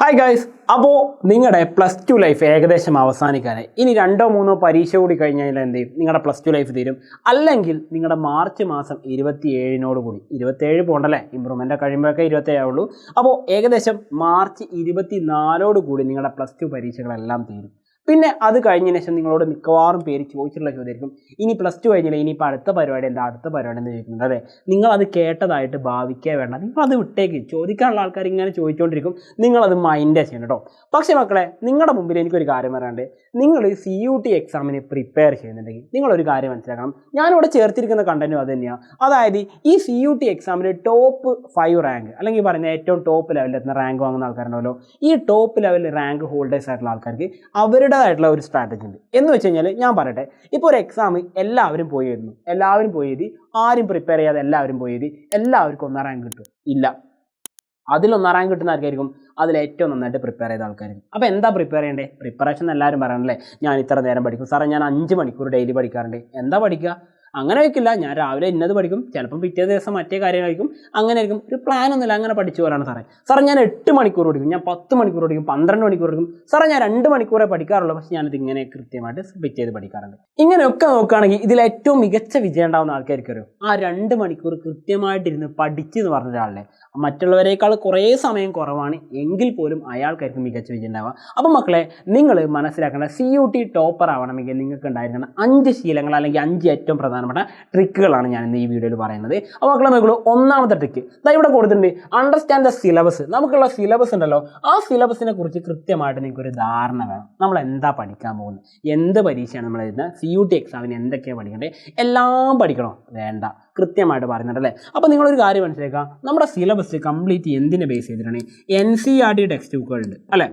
Hi guys അപ്പോൾ നിങ്ങളുടെ plus two life ഏകദേശം അവസാനിക്കാനായി. ഇനി രണ്ടോ മൂന്നോ പരീക്ഷ കൂടി കഴിഞ്ഞാൽ എന്ത് ചെയ്യും? നിങ്ങളുടെ പ്ലസ് ടു ലൈഫ് തീരും. അല്ലെങ്കിൽ നിങ്ങളുടെ മാർച്ച് മാസം ഇരുപത്തി ഏഴിനോട് കൂടി ഇരുപത്തേഴ് പോകണ്ടല്ലേ ഇമ്പ്രൂവ്മെന്റ് കഴിയുമ്പോഴൊക്കെ ഇരുപത്തേഴാവുള്ളൂ അപ്പോൾ ഏകദേശം മാർച്ച് ഇരുപത്തി നാലോട് കൂടി നിങ്ങളുടെ പ്ലസ് ടു പരീക്ഷകളെല്ലാം തീരും. പിന്നെ അത് കഴിഞ്ഞതിന് ശേഷം നിങ്ങളോട് മിക്കവാറും പേര് ചോദിച്ചിട്ടുള്ള ചോദ്യമായിരിക്കും. ഇനി പ്ലസ് ടു കഴിഞ്ഞില്ല? ഇനിയിപ്പോൾ അടുത്ത പരിപാടി എന്താ? അടുത്ത പരിപാടി എന്ന് ചോദിക്കുന്നത്? അതെ. നിങ്ങളത് കേട്ടതായിട്ട് ഭാവിക്കേ വേണ്ട. നിങ്ങളത് വിട്ടേക്ക്. ചോദിക്കാനുള്ള ആൾക്കാർ ഇങ്ങനെ ചോദിച്ചുകൊണ്ടിരിക്കും നിങ്ങളത് മൈൻഡ് ചെയ്യണം കേട്ടോ പക്ഷേ മക്കളെ നിങ്ങളുടെ മുമ്പിൽ എനിക്കൊരു കാര്യം പറയാണ്ട് നിങ്ങൾ സി യു ടി എക്സാമിന് പ്രിപ്പയർ ചെയ്യുന്നുണ്ടെങ്കിൽ നിങ്ങളൊരു കാര്യം മനസ്സിലാക്കണം. ഞാനിവിടെ ചേർത്തിരിക്കുന്ന കണ്ടന്റും അത് തന്നെയാണ് അതായത് ഈ സി യു ടി എക്സാമിന് ടോപ്പ് ഫൈവ് റാങ്ക് അല്ലെങ്കിൽ പറഞ്ഞ ഏറ്റവും ടോപ്പ് ലെവലിൽ എത്തുന്ന റാങ്ക് വാങ്ങുന്ന ആൾക്കാരുണ്ടല്ലോ. ഈ ടോപ്പ് ലെവലിൽ റാങ്ക് ഹോൾഡേഴ്സ് ആയിട്ടുള്ള ആൾക്കാർക്ക് അവരുടേതായിട്ടുള്ള ഒരു സ്ട്രാറ്റജി ഉണ്ട്. എന്ന് വെച്ച് കഴിഞ്ഞാൽ ഞാൻ പറയട്ടെ ഇപ്പോൾ ഒരു എക്സാം എല്ലാവരും പോയി എഴുതുന്നു. എല്ലാവരും പോയി എഴുതി. ആരും പ്രിപ്പയർ ചെയ്യാതെ എല്ലാവരും പോയി എഴുതി. എല്ലാവർക്കും ഒന്നാം റാങ്ക് കിട്ടും. ഇല്ല. അതിലൊന്നാം റാങ്ക് കിട്ടുന്ന ആർക്കായിരിക്കും അതിൽ ഏറ്റവും നന്നായിട്ട് പ്രിപ്പയർ ചെയ്ത ആൾക്കാരായിരിക്കും. അപ്പോൾ എന്താ പ്രിപ്പയർ ചെയ്യേണ്ടത് പ്രിപ്പറേഷൻ എല്ലാവരും പറയണല്ലേ? ഞാൻ ഇത്ര നേരം പഠിക്കും. സാറേ ഞാൻ അഞ്ച് മണിക്കൂർ ഡെയിലി പഠിക്കാറുണ്ട്. എന്താ പഠിക്കുക? അങ്ങനെ വയ്ക്കില്ല ഞാൻ രാവിലെ ഇന്നത് പഠിക്കും. ചിലപ്പം പിറ്റേ ദിവസം മറ്റേ കാര്യമായിരിക്കും. അങ്ങനെ ആയിരിക്കും. ഒരു പ്ലാൻ ഒന്നുമില്ല. അങ്ങനെ പഠിച്ചു പോലാണ് സാറേ. സാറേ ഞാൻ എട്ട് മണിക്കൂർ പഠിക്കും. ഞാൻ പത്ത് മണിക്കൂർ പഠിക്കും. പന്ത്രണ്ട് മണിക്കൂർ പഠിക്കും. സാറേ ഞാൻ രണ്ട് മണിക്കൂറേ പഠിക്കാറുള്ളൂ. പക്ഷേ ഞാനിത് ഇങ്ങനെ കൃത്യമായിട്ട് സ്പ്ലിറ്റ് ചെയ്ത് പഠിക്കാറുണ്ട്. ഇങ്ങനെയൊക്കെ നോക്കുകയാണെങ്കിൽ ഇതിൽ ഏറ്റവും മികച്ച വിജയം ഉണ്ടാകുന്ന ആൾക്കാർക്ക് അറിയോ? ആ രണ്ട് മണിക്കൂർ കൃത്യമായിട്ടിരുന്ന് പഠിച്ചു എന്ന് പറഞ്ഞ ഒരാളെ മറ്റുള്ളവരെക്കാൾ കുറേ സമയം കുറവാണ് എങ്കിൽ പോലും അയാൾക്കായിരിക്കും മികച്ച വിജയം ഉണ്ടാവുക. അപ്പം മക്കളെ നിങ്ങൾ മനസ്സിലാക്കേണ്ട സി യു ടി ടോപ്പർ ആവണമെങ്കിൽ നിങ്ങൾക്ക് ഉണ്ടായിരിക്കുന്ന അഞ്ച് ശീലങ്ങൾ അല്ലെങ്കിൽ അഞ്ച് ഏറ്റവും പ്രധാനപ്പെട്ട ട്രിക്കുകളാണ് ഞാൻ ഇന്ന് ഈ വീഡിയോയിൽ പറയുന്നത്. അപ്പോൾ മക്കളെ നോക്കുള്ളൂ ഒന്നാമത്തെ ട്രിക്ക് ഇതാ ഇവിടെ കൊടുത്തിട്ടുണ്ട് അണ്ടർസ്റ്റാൻഡ് ദ സിലബസ് നമുക്കുള്ള സിലബസ് ഉണ്ടല്ലോ ആ സിലബസിനെ കുറിച്ച് കൃത്യമായിട്ട് നിങ്ങൾക്ക് ഒരു ധാരണ വേണം. നമ്മൾ എന്താ പഠിക്കാൻ പോകുന്നത്? എന്ത് പരീക്ഷയാണ് നമ്മൾ എഴുതുന്നത്? സി യു ടി എക്സാമിന് എന്തൊക്കെയാണ് പഠിക്കേണ്ടത്? എല്ലാം പഠിക്കണോ? വേണ്ട. കൃത്യമായിട്ട് പറയുന്നുണ്ട് അല്ലേ അപ്പോൾ നിങ്ങളൊരു കാര്യം മനസ്സിലാക്കുക. നമ്മുടെ സിലബസ് കംപ്ലീറ്റ് എന്തിനെ ബേസ് ചെയ്തിട്ടാണ്? N C R T text ബുക്കുകളുണ്ട് അല്ലേ?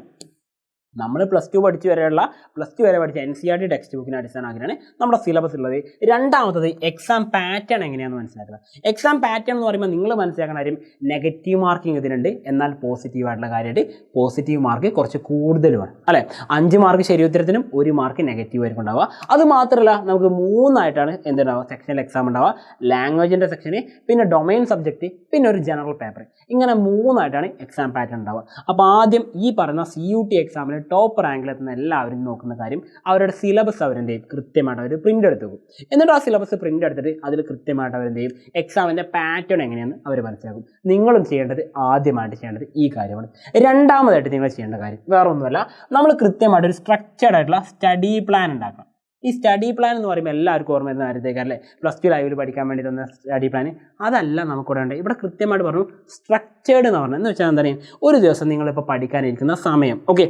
നമ്മൾ പ്ലസ് ടു പഠിച്ചു വരെയുള്ള പ്ലസ് ടു വരെ പഠിച്ച N C R T text ബുക്കിനെ അടിസ്ഥാനമാക്കിയാണ് നമ്മുടെ സിലബസ് ഉള്ളത്. രണ്ടാമത്തത് എക്സാം പാറ്റേൺ എങ്ങനെയാണെന്ന് മനസ്സിലാക്കുക. എക്സാം പാറ്റേൺ എന്ന് പറയുമ്പോൾ നിങ്ങൾ മനസ്സിലാക്കുന്ന കാര്യം നെഗറ്റീവ് മാർക്കിംഗ് ഇതിനുണ്ട്. എന്നാൽ പോസിറ്റീവ് ആയിട്ടുള്ള കാര്യമായിട്ട് പോസിറ്റീവ് മാർക്ക് കുറച്ച് കൂടുതലുമാണ് അല്ലേ? അഞ്ച് മാർക്ക് ശരിയുത്തരത്തിനും ഒരു മാർക്ക് നെഗറ്റീവ് ആയിരിക്കും ഉണ്ടാവുക. അത് മാത്രമല്ല നമുക്ക് മൂന്നായിട്ടാണ് എന്തുണ്ടാവുക? സെക്ഷനിൽ എക്സാം ഉണ്ടാവുക. ലാംഗ്വേജിന്റെ സെക്ഷന് പിന്നെ ഡൊമൈൻ സബ്ജക്റ്റ് പിന്നെ ഒരു ജനറൽ പേപ്പർ ഇങ്ങനെ മൂന്നായിട്ടാണ് എക്സാം പാറ്റേൺ ഉണ്ടാവുക. അപ്പോൾ ആദ്യം ഈ പറയുന്ന സി യു ടി എക്സാമിൽ ടോപ്പ് റാങ്കിലെത്തുന്ന എല്ലാവരും നോക്കുന്ന കാര്യം അവരുടെ സിലബസ് അവരെന്ത് ചെയ്യും കൃത്യമായിട്ട് അവർ പ്രിന്റ് എടുത്ത് വെക്കും. എന്നിട്ട് ആ സിലബസ് പ്രിന്റ് എടുത്തിട്ട് അതിൽ കൃത്യമായിട്ട് അവരെന്ത് ചെയ്യും? എക്സാമിന്റെ പാറ്റേൺ എങ്ങനെയാണെന്ന് അവർ മനസ്സിലാക്കും. നിങ്ങളും ചെയ്യേണ്ടത് ആദ്യമായിട്ട് ചെയ്യേണ്ടത് ഈ കാര്യമാണ്. രണ്ടാമതായിട്ട് നിങ്ങൾ ചെയ്യേണ്ട കാര്യം വേറെ ഒന്നുമല്ല നമ്മൾ കൃത്യമായിട്ട് ഒരു സ്ട്രക്ചേർഡ് ആയിട്ടുള്ള സ്റ്റഡി പ്ലാൻ ഉണ്ടാക്കണം. ഈ സ്റ്റഡി പ്ലാൻ എന്ന് പറയുമ്പോൾ എല്ലാവർക്കും ഓർമ്മ വരുന്ന അല്ലേ? പ്ലസ് ടു ലൈവിൽ പഠിക്കാൻ വേണ്ടി തന്ന സ്റ്റഡി പ്ലാൻ അതല്ല നമുക്കിവിടെ ഉണ്ട് ഇവിടെ കൃത്യമായിട്ട് പറഞ്ഞു സ്ട്രക്ചേർഡ് എന്ന് പറഞ്ഞു എന്ന് വെച്ചാൽ എന്താ പറയുക? ഒരു ദിവസം നിങ്ങളിപ്പോൾ പഠിക്കാനിരിക്കുന്ന സമയം. ഓക്കെ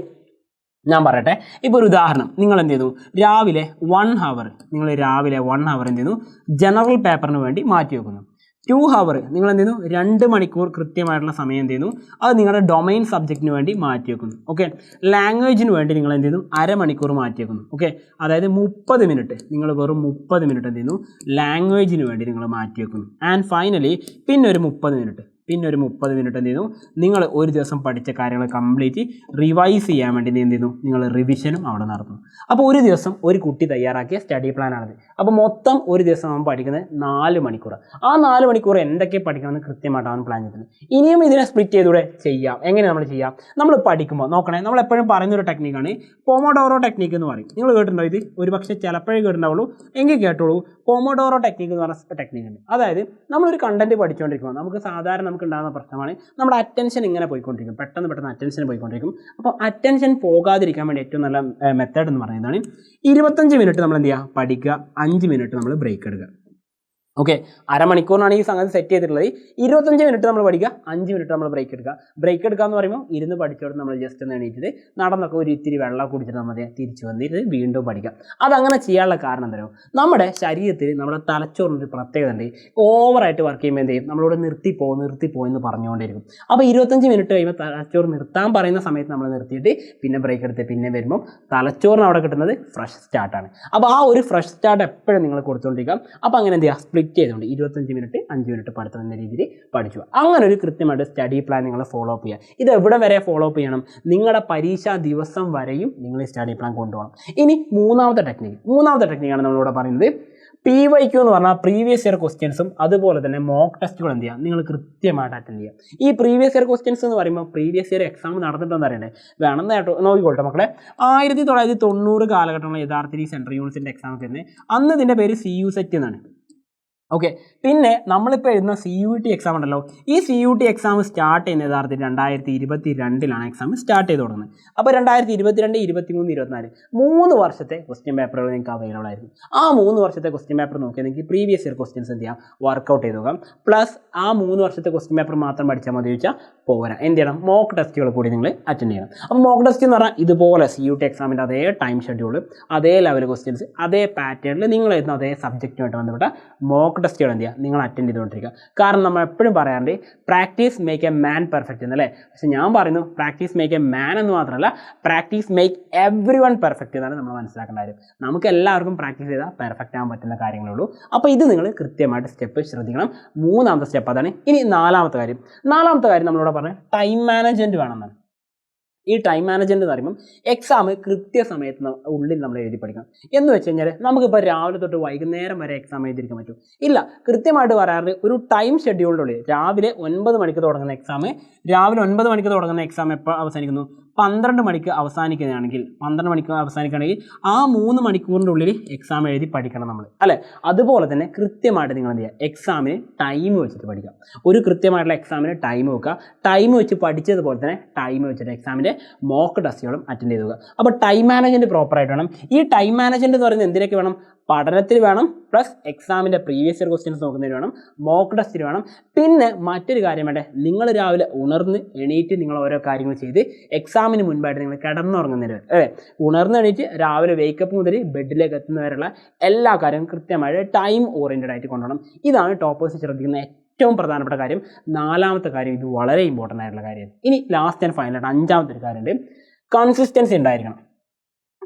ഞാൻ പറയട്ടെ. ഇപ്പോൾ ഒരു ഉദാഹരണം. നിങ്ങൾ എന്ത് ചെയ്തു? രാവിലെ വൺ ഹവർ നിങ്ങൾ രാവിലെ വൺ ഹവർ എന്ത് ചെയ്യുന്നു ജനറൽ പേപ്പറിന് വേണ്ടി മാറ്റി വെക്കുന്നു. ടു ഹവർ നിങ്ങൾ എന്ത് ചെയ്യുന്നു രണ്ട് മണിക്കൂർ കൃത്യമായിട്ടുള്ള സമയം എന്ത് ചെയ്യുന്നു അത് നിങ്ങളുടെ ഡൊമൈൻ സബ്ജക്റ്റിന് വേണ്ടി മാറ്റി വെക്കുന്നു. ഓക്കെ ലാംഗ്വേജിന് വേണ്ടി നിങ്ങൾ എന്ത് ചെയ്യുന്നു അരമണിക്കൂർ മാറ്റി വെക്കുന്നു. ഓക്കെ അതായത് മുപ്പത് മിനിറ്റ് നിങ്ങൾ വെറും മുപ്പത് മിനിറ്റ് എന്ത് ചെയ്യുന്നു? ലാംഗ്വേജിന് വേണ്ടി നിങ്ങൾ മാറ്റി വെക്കുന്നു. ആൻഡ് ഫൈനലി പിന്നെ ഒരു മുപ്പത് മിനിറ്റ് പിന്നെ ഒരു മുപ്പത് മിനിറ്റ് എന്ത് ചെയ്യുന്നു നിങ്ങൾ ഒരു ദിവസം പഠിച്ച കാര്യങ്ങൾ കംപ്ലീറ്റ് റിവൈസ് ചെയ്യാൻ വേണ്ടി എന്ത് ചെയ്യുന്നു? നിങ്ങൾ റിവിഷനും അവിടെ നടത്തുന്നു. അപ്പോൾ ഒരു ദിവസം ഒരു കുട്ടി തയ്യാറാക്കിയ സ്റ്റഡി പ്ലാനാണിത് അപ്പോൾ മൊത്തം ഒരു ദിവസം അവൻ പഠിക്കുന്നത് നാല് മണിക്കൂർ ആ നാല് മണിക്കൂർ എന്തൊക്കെ പഠിക്കണമെന്ന് കൃത്യമായിട്ട് അവൻ പ്ലാൻ ചെയ്തിട്ടുണ്ട്. ഇനിയും ഇതിനെ സ്പ്ലിറ്റ് ചെയ്തൂടെ ചെയ്യാം. എങ്ങനെ നമ്മൾ ചെയ്യാം? നമ്മൾ പഠിക്കുമ്പോൾ നോക്കണേ നമ്മൾ എപ്പോഴും പറയുന്നൊരു ടെക്നിക്കാണ് പോമോഡോറോ ടെക്നിക്ക് എന്ന് പറയും. നിങ്ങൾ കേട്ടിട്ടുണ്ടോ ഇത്? ഒരു പക്ഷേ ചിലപ്പോഴേ കേട്ടിട്ടുണ്ടാവുള്ളൂ. എങ്കിൽ കേട്ടോളൂ. പോമോഡോറോ ടെക്നിക്ക് എന്ന് പറഞ്ഞ ടെക്നിക്ക് ഉണ്ട്. അതായത് നമ്മളൊരു കണ്ടന്റ് പഠിച്ചുകൊണ്ടിരിക്കുമ്പോൾ നമുക്ക് സാധാരണ നമുക്ക് ഉണ്ടാകുന്ന പ്രശ്നമാണ്. നമ്മുടെ അറ്റൻഷൻ ഇങ്ങനെ പോയിക്കൊണ്ടിരിക്കും. പെട്ടെന്ന് പെട്ടെന്ന് അറ്റൻഷൻ പോയിക്കൊണ്ടിരിക്കും. അപ്പോൾ അറ്റൻഷൻ പോകാതിരിക്കാൻ വേണ്ടി ഏറ്റവും നല്ല മെത്തേഡ് എന്ന് പറയുന്നതാണ് ഇരുപത്തഞ്ച് മിനിറ്റ് നമ്മൾ എന്ത് ചെയ്യുക പഠിക്കുക. അഞ്ച് മിനിറ്റ് നമ്മൾ ബ്രേക്ക് എടുക്കുക. ഓക്കെ അരമണിക്കൂറിനാണ് ഈ സംഗതി സെറ്റ് ചെയ്തിട്ടുള്ളത്. ഇരുപത്തഞ്ച് മിനിറ്റ് നമ്മൾ പഠിക്കുക അഞ്ച് മിനിറ്റ് നമ്മൾ ബ്രേക്ക് എടുക്കുക. ബ്രേക്ക് എടുക്കുക എന്ന് പറയുമ്പോൾ ഇരുന്ന് പഠിച്ചോട് നമ്മൾ ജസ്റ്റ് ഒന്ന് എണീറ്റിട്ട് നടന്നൊക്കെ ഒരു ഇത്തിരി വെള്ളം കുടിച്ചിട്ട് നമ്മൾ തിരിച്ചു വന്നിട്ട് വീണ്ടും പഠിക്കുക. അതങ്ങനെ ചെയ്യാനുള്ള കാരണം എന്താ നമ്മുടെ ശരീരത്തിൽ നമ്മുടെ തലച്ചോറിനൊരു പ്രത്യേകത ഉണ്ട്. ഓവറായിട്ട് വർക്ക് ചെയ്യുമ്പോൾ എന്ത് ചെയ്യും? നമ്മളോട് നിർത്തിപ്പോ നിർത്തിപ്പോ എന്ന് പറഞ്ഞുകൊണ്ടിരിക്കും. അപ്പോൾ ഇരുപത്തഞ്ച് മിനിറ്റ് കഴിയുമ്പോൾ തലച്ചോറ് നിർത്താൻ പറയുന്ന സമയത്ത് നമ്മൾ നിർത്തിയിട്ട് പിന്നെ ബ്രേക്ക് എടുത്ത് പിന്നെ വരുമ്പോൾ തലച്ചോറിന് അവിടെ കിട്ടുന്നത് ഫ്രഷ് സ്റ്റാർട്ടാണ് അപ്പോൾ ആ ഒരു ഫ്രഷ് സ്റ്റാർട്ട് എപ്പോഴും നിങ്ങൾ കൊടുത്തുകൊണ്ടിരിക്കാം അപ്പോൾ അങ്ങനെ എന്ത് ചെയ്യുക? സ്പ്ലിറ്റ് ചെയ്തുകൊണ്ട് ഇരുപത്തഞ്ച് മിനിറ്റ് അഞ്ച് മിനിറ്റ് പഠിത്തം എന്ന രീതിയിൽ പഠിച്ചു. അങ്ങനെ ഒരു കൃത്യമായിട്ട് സ്റ്റഡി പ്ലാൻ നിങ്ങൾ ഫോളോ അപ്പ് ചെയ്യുക ഇത് എവിടെ വരെ ഫോളോ അപ്പ് ചെയ്യണം? നിങ്ങളുടെ പരീക്ഷാ ദിവസം വരെയും നിങ്ങൾ സ്റ്റഡി പ്ലാൻ കൊണ്ടുപോകണം. ഇനി മൂന്നാമത്തെ ടെക്നിക്ക് മൂന്നാമത്തെ ടെക്നിക്കാണ് നമ്മളിവിടെ പറയുന്നത് പി വൈ ക്യു എന്ന് പറഞ്ഞാൽ പ്രീവിയസ് ഇയർ ക്വസ്റ്റ്യൻസും അതുപോലെ തന്നെ മോക്ക് ടെസ്റ്റുകൾ എന്ത് ചെയ്യുക നിങ്ങൾ കൃത്യമായിട്ട് അറ്റൻഡ് ചെയ്യുക ഈ പ്രീവിയസ് ഇയർ ക്വസ്റ്റ്യൻസ് എന്ന് പറയുമ്പോൾ പ്രീവിയസ് ഇയർ എക്സാം നടന്നിട്ടുണ്ടെന്ന് അറിയണ്ടേ? വേണം നേട്ടോ നോക്കിക്കോട്ടെ മക്കളെ. ആയിരത്തി തൊള്ളായിരത്തി തൊണ്ണൂറ് കാലഘട്ടങ്ങളിൽ യഥാർത്ഥത്തിൽ സെൻട്രൽ യൂണിവേഴ്സിന്റെ എക്സാം തന്നെ അന്ന് ഇതിന്റെ പേര് സി യു സെറ്റ് എന്നാണ്. ഓക്കെ പിന്നെ നമ്മളിപ്പോൾ എഴുതുന്ന സി യു ടി എക്സാം ഉണ്ടല്ലോ. ഈ C U T exam start ചെയ്യുന്ന യഥാർത്ഥത്തിൽ രണ്ടായിരത്തി ഇരുപത്തി രണ്ടിലാണ് എക്സാം സ്റ്റാർട്ട് ചെയ്ത് തുടങ്ങുന്നത്. അപ്പോൾ രണ്ടായിരത്തി ഇരുപത്തിരണ്ട് ഇരുപത്തി മൂന്ന് ഇരുപത്തിനാല് മൂന്ന് വർഷത്തെ ക്വസ്റ്റ്യൻ പേപ്പറുകൾ നിങ്ങൾക്ക് അവൈലബിൾ ആയിരുന്നു. ആ മൂന്ന് വർഷത്തെ ക്വസ്റ്റ്യൻ പേപ്പർ നോക്കിയാൽ നിങ്ങൾക്ക് പ്രീവിയസ് ഇയർ ക്വസ്റ്റ്യൻസ് എന്ത് ചെയ്യാം? വർക്കൗട്ട് ചെയ്ത് നോക്കാം. പ്ലസ് ആ മൂന്ന് വർഷത്തെ ക്വസ്റ്റ്യൻ പേപ്പർ മാത്രം പഠിച്ചാൽ മതി ചോദിച്ചാൽ പോരാ. എന്ത് ചെയ്യണം? മോക്ക് ടെസ്റ്റുകൾ കൂടി നിങ്ങൾ അറ്റൻഡ് ചെയ്യണം. അപ്പോൾ മോക്ക് ടെസ്റ്റ് എന്ന് പറഞ്ഞാൽ ഇതുപോലെ സി യു ടി എക്സാമിന്റെ അതേ ടൈം ഷെഡ്യൂൾ അതേ ലെവൽ ക്വസ്റ്റ്യൻസ് അതേ പാറ്റേണിൽ നിങ്ങൾ എഴുതുന്ന അതേ സബ്ജക്റ്റുമായിട്ട് ബന്ധപ്പെട്ട മോക്ക് ടെസ്റ്റുകൾ എന്ത് ചെയ്യുക നിങ്ങൾ അറ്റൻഡ് ചെയ്തുകൊണ്ടിരിക്കുക. കാരണം നമ്മൾ എപ്പോഴും പറയാറുണ്ട് practice make a man perfect എന്നല്ലേ? പക്ഷെ ഞാൻ പറയുന്നു പ്രാക്ടീസ് മേക്ക് എ മാൻ എന്ന് മാത്രമല്ല practice make everyone perfect എന്നാണ് നമ്മൾ മനസ്സിലാക്കേണ്ട കാര്യം. നമുക്ക് എല്ലാവർക്കും പ്രാക്ടീസ് ചെയ്താൽ പെർഫെക്റ്റ് ആകാൻ പറ്റുന്ന കാര്യങ്ങളേ ഉള്ളൂ. അപ്പോൾ ഇത് നിങ്ങൾ കൃത്യമായിട്ട് സ്റ്റെപ്പ് ശ്രദ്ധിക്കണം. മൂന്നാമത്തെ സ്റ്റെപ്പ് അതാണ്. ഇനി നാലാമത്തെ കാര്യം. നാലാമത്തെ കാര്യം നമ്മളിവിടെ പറഞ്ഞ ടൈം മാനേജ്മെന്റ് വേണമെന്നാണ് ഈ ടൈം മാനേജ്മെന്റ് എന്ന് പറയുമ്പോൾ എക്സാം കൃത്യസമയത്ത് ഉള്ളിൽ നമ്മൾ എഴുതി പഠിക്കണം. എന്ന് വെച്ച് കഴിഞ്ഞാൽ നമുക്കിപ്പോൾ രാവിലെ തൊട്ട് വൈകുന്നേരം വരെ എക്സാം എഴുതിയിരിക്കാൻ പറ്റും. ഇല്ല കൃത്യമായിട്ട് പറയാറുണ്ട് ഒരു ടൈം ഷെഡ്യൂളിന്റെ ഉള്ളിൽ രാവിലെ ഒൻപത് മണിക്ക് തുടങ്ങുന്ന എക്സാം രാവിലെ ഒൻപത് മണിക്ക് തുടങ്ങുന്ന എക്സാം എപ്പോൾ അവസാനിക്കുന്നു? പന്ത്രണ്ട് മണിക്ക് അവസാനിക്കുകയാണെങ്കിൽ പന്ത്രണ്ട് മണിക്ക് അവസാനിക്കുകയാണെങ്കിൽ ആ മൂന്ന് മണിക്കൂറിന്റെ ഉള്ളിൽ എക്സാം എഴുതി പഠിക്കണം നമ്മൾ. അല്ലേ? അതുപോലെ തന്നെ കൃത്യമായിട്ട് നിങ്ങൾ എന്ത് ചെയ്യുക? എക്സാമിന് ടൈം വെച്ചിട്ട് പഠിക്കുക. ഒരു കൃത്യമായിട്ടുള്ള എക്സാമിന് ടൈം വെക്കുക. ടൈം വെച്ച് പഠിച്ചതുപോലെ തന്നെ ടൈം വെച്ചിട്ട് എക്സാമിന്റെ മോക്ക് ടെസ്റ്റുകളും അറ്റൻഡ് ചെയ്തു അപ്പോൾ ടൈം മാനേജ്മെന്റ് പ്രോപ്പറായിട്ട് വേണം. ഈ ടൈം മാനേജ്മെന്റ് എന്ന് പറയുന്നത് എന്തിനൊക്കെ വേണം? പഠനത്തിൽ വേണം പ്ലസ് എക്സാമിന്റെ പ്രീവിയസ് ഇയർ ക്വസ്റ്റ്യൻസ് നോക്കുന്നതിന് വേണം മോക്ക് ടെസ്റ്റിന് വേണം. പിന്നെ മറ്റൊരു കാര്യം വേണ്ടേ നിങ്ങൾ രാവിലെ ഉണർന്ന് എണീറ്റ് നിങ്ങൾ ഓരോ കാര്യങ്ങൾ ചെയ്ത് എക്സാമിന് മുൻപായിട്ട് നിങ്ങൾ കിടന്നുറങ്ങുന്നതിന് വരെ അല്ലേ? ഉണർന്ന് എണീറ്റ് രാവിലെ വേക്കപ്പ് മുതൽ ബെഡിലേക്ക് എത്തുന്നവരെയുള്ള എല്ലാ കാര്യവും കൃത്യമായിട്ട് ടൈം ഓറിയന്റഡ് ആയിട്ട് കൊണ്ടുപോകണം ഇതാണ് ടോപ്പേഴ്സ് ശ്രദ്ധിക്കുന്ന ഏറ്റവും പ്രധാനപ്പെട്ട കാര്യം. നാലാമത്തെ കാര്യം ഇത് വളരെ ഇമ്പോർട്ടന്റ് ആയിട്ടുള്ള കാര്യമാണ് ഇനി ലാസ്റ്റ് ആൻഡ് ഫൈനലായിട്ട് അഞ്ചാമത്തെ ഒരു കാര്യമുണ്ട്. കൺസിസ്റ്റൻസി ഉണ്ടായിരിക്കണം.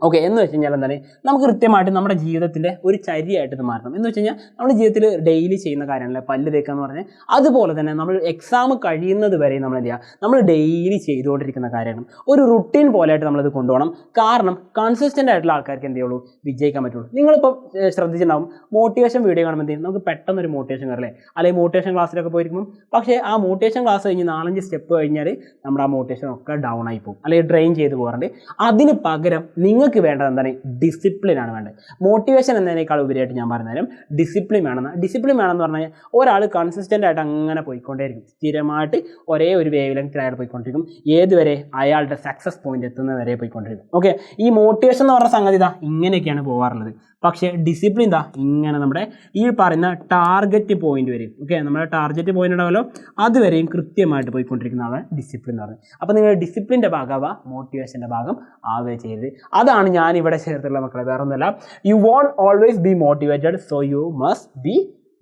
ഓക്കെ എന്ന് വെച്ച് കഴിഞ്ഞാൽ എന്താണ്? നമുക്ക് കൃത്യമായിട്ട് നമ്മുടെ ജീവിതത്തിന്റെ ഒരു ചര്യയായിട്ട് ഇത് മാറണം. എന്ന് വെച്ച് കഴിഞ്ഞാൽ നമ്മുടെ ജീവിതത്തിൽ ഡെയിലി ചെയ്യുന്ന കാര്യങ്ങളെ പല്ല് തേക്കുക എന്ന് പറഞ്ഞാൽ അതുപോലെ തന്നെ നമ്മൾ എക്സാം കഴിയുന്നത് വരെ നമ്മൾ എന്ത് നമ്മൾ ഡെയിലി ചെയ്തുകൊണ്ടിരിക്കുന്ന കാര്യമാണ് ഒരു റുട്ടീൻ പോലെയായിട്ട് നമ്മളത് കൊണ്ടുപോകണം. കാരണം കൺസിസ്റ്റന്റ് ആയിട്ടുള്ള ആൾക്കാർക്ക് എന്ത് ചെയ്യുള്ളൂ? വിജയിക്കാൻ പറ്റുള്ളൂ. നിങ്ങളിപ്പോൾ ശ്രദ്ധിച്ചിട്ടുണ്ടാവും. മോട്ടിവേഷൻ വീഡിയോ കാണുമ്പോൾ എന്ത് ചെയ്യും? നമുക്ക് പെട്ടെന്ന് ഒരു മോട്ടിവേഷൻ കയറില്ലേ? അല്ലെങ്കിൽ മോട്ടിവേഷൻ ക്ലാസ്സിലൊക്കെ പോയിരിക്കും പക്ഷേ ആ മോട്ടിവേഷൻ ക്ലാസ് കഴിഞ്ഞ് നാലഞ്ച് സ്റ്റെപ്പ് കഴിഞ്ഞാൽ നമ്മുടെ ആ മോട്ടിവേഷൻ ഒക്കെ ഡൗൺ ആയി പോകും. അല്ലെങ്കിൽ ഡ്രെയിൻ ചെയ്ത് പോകാറുണ്ട്. അതിന് പകരം നിങ്ങൾക്ക് വേണ്ടത് എന്താണ്? ഡിസിപ്ലിൻ ആണ് വേണ്ടത്. മോട്ടിവേഷൻ എന്നതിനേക്കാൾ ഉപരിയായിട്ട് ഞാൻ പറഞ്ഞാലും ഡിസിപ്ലിൻ വേണമെന്ന് ഡിസിപ്ലിൻ വേണമെന്ന് പറഞ്ഞാൽ ഒരാൾ കൺസിസ്റ്റന്റ് ആയിട്ട് അങ്ങനെ പോയിക്കൊണ്ടേയിരിക്കും. സ്ഥിരമായിട്ട് ഒരേ ഒരു വേവ് ലെങ്ത്തിൽ അയാൾ പോയിക്കൊണ്ടിരിക്കും. ഏതുവരെ? അയാളുടെ സക്സസ് പോയിന്റ് എത്തുന്നവരെ പോയിക്കൊണ്ടിരിക്കും. ഓക്കെ ഈ മോട്ടിവേഷൻ എന്ന് പറഞ്ഞ സംഗതി ഇതാ ഇങ്ങനെയൊക്കെയാണ് പോകാറുള്ളത് പക്ഷേ ഡിസിപ്ലിൻ എന്താ ഇങ്ങനെ നമ്മുടെ ഈ പറയുന്ന ടാർഗറ്റ് പോയിന്റ് വരെയും ഓക്കെ നമ്മുടെ ടാർഗറ്റ് പോയിന്റ് ഉണ്ടാവല്ലോ അതുവരെയും കൃത്യമായിട്ട് പോയിക്കൊണ്ടിരിക്കുന്നതാണ് ഡിസിപ്ലിൻ എന്ന് പറയുന്നത്. അപ്പോൾ നിങ്ങൾ ഡിസിപ്ലിന്റെ ഭാഗമാവുക മോട്ടിവേഷന്റെ ഭാഗം ആവുകയും ചെയ്യരുത്. അതാണ് ഞാൻ ഇവിടെ ചേർത്തുള്ള മക്കളെ വേറെ ഒന്നുമല്ല you won't always be motivated so you must be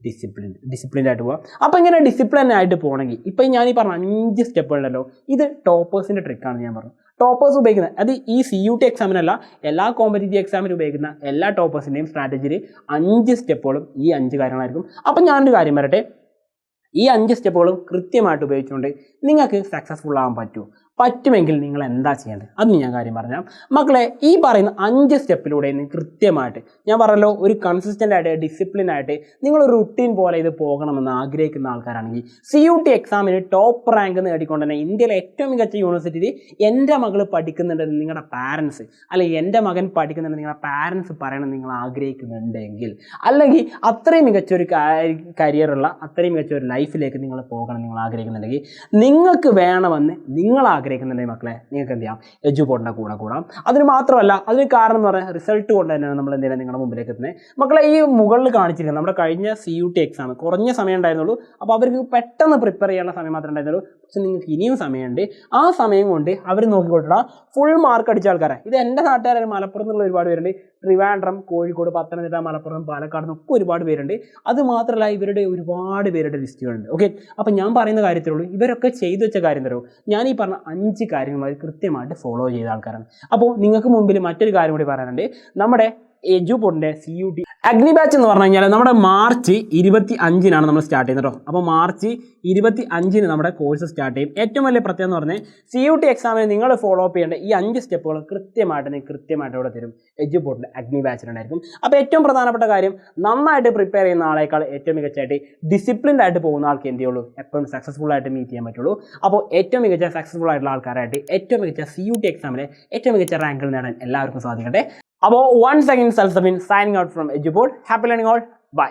discipline disciplined ആയിട്ട് പോകാം അപ്പോൾ ഇങ്ങനെ ഡിസിപ്ലിൻ ആയിട്ട് പോകണമെങ്കിൽ ഇപ്പം ഞാൻ ഈ പറഞ്ഞ അഞ്ച് സ്റ്റെപ്പ് ഇത് ടോപ്പേഴ്സിന്റെ ട്രിക്കാണ് ഞാൻ പറഞ്ഞു. ടോപ്പേഴ്സ് ഉപയോഗിക്കുന്നത്. അത് ഈ സി യു ടി എക്സാമിനല്ല എല്ലാ കോമ്പറ്റേറ്റീവ് എക്സാമിന് ഉപയോഗിക്കുന്ന എല്ലാ ടോപ്പേഴ്സിന്റെയും സ്ട്രാറ്റജിയിൽ അഞ്ച് സ്റ്റെപ്പുകളും ഈ അഞ്ച് കാര്യങ്ങളായിരിക്കും. അപ്പം ഞാനൊരു കാര്യം വരട്ടെ ഈ അഞ്ച് സ്റ്റെപ്പുകളും കൃത്യമായിട്ട് ഉപയോഗിച്ചുകൊണ്ട് നിങ്ങൾക്ക് സക്സസ്ഫുൾ ആവാൻ പറ്റുമോ? പറ്റുമെങ്കിൽ നിങ്ങൾ എന്താ ചെയ്യേണ്ടത്? അന്ന് ഞാൻ കാര്യം പറഞ്ഞാൽ മക്കളെ ഈ പറയുന്ന അഞ്ച് സ്റ്റെപ്പിലൂടെ നിങ്ങൾ കൃത്യമായിട്ട് ഞാൻ പറഞ്ഞല്ലോ ഒരു കൺസിസ്റ്റന്റ് ആയിട്ട് ഡിസിപ്ലിൻ ആയിട്ട് നിങ്ങൾ ഒരു റുട്ടീൻ പോലെ ഇത് പോകണമെന്ന് ആഗ്രഹിക്കുന്ന ആൾക്കാരാണെങ്കിൽ സി യു ടി എക്സാമിന് ടോപ്പ് റാങ്ക് നേടിക്കൊണ്ട് തന്നെ ഇന്ത്യയിലെ ഏറ്റവും മികച്ച യൂണിവേഴ്സിറ്റിയിൽ എന്റെ മകൾ പഠിക്കുന്നുണ്ടെന്ന് നിങ്ങളുടെ പാരൻസ് അല്ലെങ്കിൽ എന്റെ മകൻ പഠിക്കുന്നുണ്ടെന്ന് നിങ്ങളുടെ പാരൻസ് പറയണം നിങ്ങൾ ആഗ്രഹിക്കുന്നുണ്ടെങ്കിൽ അല്ലെങ്കിൽ അത്രയും മികച്ച ഒരു കരിയറുള്ള അത്രയും മികച്ച ഒരു ലൈഫിലേക്ക് നിങ്ങൾ പോകണം നിങ്ങൾ ആഗ്രഹിക്കുന്നുണ്ടെങ്കിൽ നിങ്ങൾക്ക് വേണമെന്ന് നിങ്ങൾ ആഗ്രഹിക്കുന്നുണ്ടെങ്കിൽ മക്കളെ നിങ്ങൾക്ക് എന്ത് ചെയ്യാം? എജു ബോർഡിന്റെ കൂടെ കൂടാം. അതിന് മാത്രമല്ല അതിന് കാരണം എന്ന് പറഞ്ഞാൽ റിസൾട്ട് കൊണ്ട് തന്നെയാണ് നമ്മൾ എന്തെങ്കിലും നിങ്ങളുടെ മുമ്പിലേക്ക് എത്തുന്നത്. മക്കളെ ഈ മുകളിൽ കാണിച്ചിരിക്കുന്നത് നമ്മുടെ കഴിഞ്ഞ സി യു ടി എക്സാം കുറഞ്ഞ സമയം ഉണ്ടായിരുന്നുള്ളൂ. അപ്പോൾ അവർക്ക് പെട്ടെന്ന് പ്രിപ്പയർ ചെയ്യാനുള്ള സമയം മാത്രമേ ഉണ്ടായിരുന്നുള്ളൂ. പക്ഷെ നിങ്ങൾക്ക് ഇനിയും സമയമുണ്ട്. ആ സമയം കൊണ്ട് അവർ നോക്കിക്കൊണ്ടിട്ടാ ഫുൾ മാർക്ക് അടിച്ച ആൾക്കാരെ. ഇത് എന്റെ നാട്ടുകാരായാലും മലപ്പുറത്തുള്ള ഒരുപാട് പേരുണ്ട്. ട്രിവാൻഡ്രം കോഴിക്കോട് പത്തനംതിട്ട മലപ്പുറം പാലക്കാട് നിന്നൊക്കെ ഒരുപാട് പേരുണ്ട്. അത് മാത്രമല്ല ഇവരുടെ ഒരുപാട് പേരുടെ ലിസ്റ്റുകളുണ്ട് ഓക്കെ അപ്പം ഞാൻ പറയുന്ന കാര്യത്തിലുള്ളൂ ഇവരൊക്കെ ചെയ്തു വെച്ച കാര്യം തരുമോ ഞാൻ ഈ പറഞ്ഞ അഞ്ച് കാര്യങ്ങൾ കൃത്യമായിട്ട് ഫോളോ ചെയ്ത ആൾക്കാരാണ്. അപ്പോൾ നിങ്ങൾക്ക് മുമ്പിൽ മറ്റൊരു കാര്യം കൂടി പറയാനുണ്ട്. നമ്മുടെ എജു ബോർഡിന്റെ C U T Agni batch എന്ന് പറഞ്ഞു കഴിഞ്ഞാൽ നമ്മുടെ മാർച്ച് ഇരുപത്തി അഞ്ചിനാണ് നമ്മൾ സ്റ്റാർട്ട് ചെയ്യുന്നത് കേട്ടോ അപ്പോൾ മാർച്ച് ഇരുപത്തി അഞ്ചിന് നമ്മുടെ കോഴ്സ് സ്റ്റാർട്ട് ചെയ്യും. ഏറ്റവും വലിയ പ്രത്യേകത എന്ന് പറഞ്ഞാൽ സി യു ടി എക്സാമിന് നിങ്ങൾ ഫോളോ അപ്പ് ചെയ്യേണ്ട ഈ അഞ്ച് സ്റ്റെപ്പുകൾ കൃത്യമായിട്ട് നിങ്ങൾ കൃത്യമായിട്ട് ഇവിടെ തരും. എഡ്യൂപോർട്ടിന്റെ അഗ്നി ബാച്ചിലുണ്ടായിരിക്കും അപ്പോൾ ഏറ്റവും പ്രധാനപ്പെട്ട കാര്യം നന്നായിട്ട് പ്രിപ്പയർ ചെയ്യുന്ന ആളേക്കാൾ ഏറ്റവും മികച്ചതായിട്ട് ഡിസിപ്ലിൻഡ് ആയിട്ട് പോകുന്ന ആൾക്ക് എന്ത് ചെയ്യുള്ളൂ? എപ്പോഴും സക്സസ്ഫുൾ ആയിട്ട് മീറ്റ് ചെയ്യാൻ പറ്റുള്ളൂ. അപ്പോൾ ഏറ്റവും മികച്ച സക്സസ്ഫുൾ ആയിട്ടുള്ള ആൾക്കാരായിട്ട് ഏറ്റവും മികച്ച സി യു ടി എക്സാമിലെ ഏറ്റവും മികച്ച റാങ്കിൽ നേടാൻ എല്ലാവർക്കും സാധിക്കട്ടെ. അപ്പോൾ one second സെൽസബിൻ signing out from Eduboard happy learning all bye